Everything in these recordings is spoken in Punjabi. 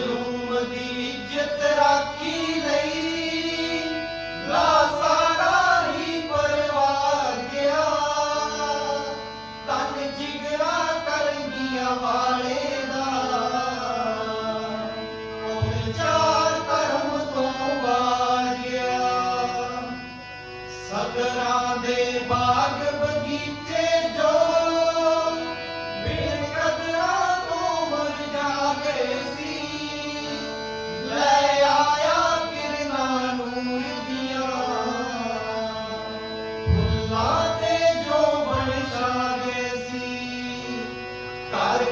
ਜ਼ੁਲੂਮ ਦੀ ਇੱਜ਼ਤ ਰਾਖੀ ਲਈ। ਲਾ ਸਾਰਾ ਹੀ ਪਰਵਾ ਗਿਆ। ਤਨ ਜਿਗਰਾ ਕਰਨੀਆਂ ਵਾਲੇ ਬਾਗ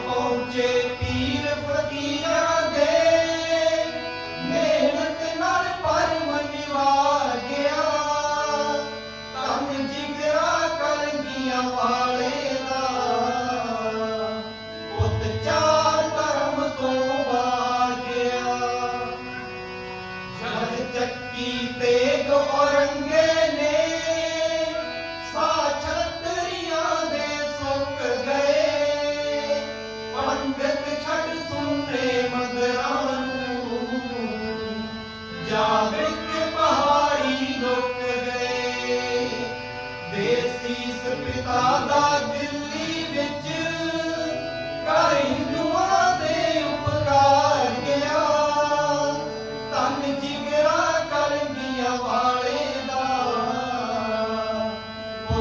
ਪਹੁੰਚੇ ਪੀਰ ਫਕੀਰਾਂ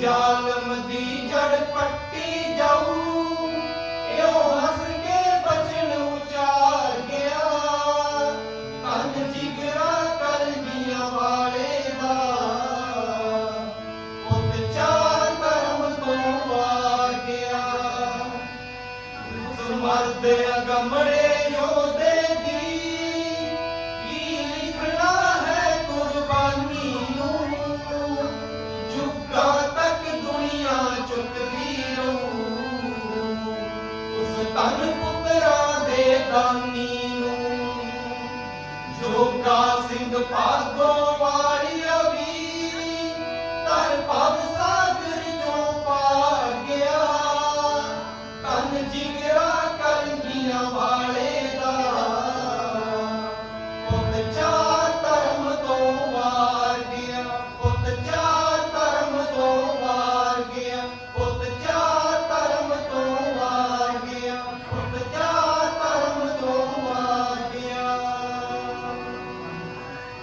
ਜ਼ਾਲਮ ਦੀ ਜਾਊ। ਇਉਂ ਕੇ ਬਚਨ ਗਿਆ। ਕੰਨ ਜਿਗਰਾ ਕਲਮੀਆਂ ਦਾ। ਪੁੱਤ ਚਾਰ ਕਰਮ ਤੋਂ ਗਿਆ। ਮਰਦ ਧਨ ਪੁੱਤਰਾਂ ਦੇ ਦਾਨੀ ਨੂੰ ਜੋਗਾ ਸਿੰਘ ਪਾਗੋ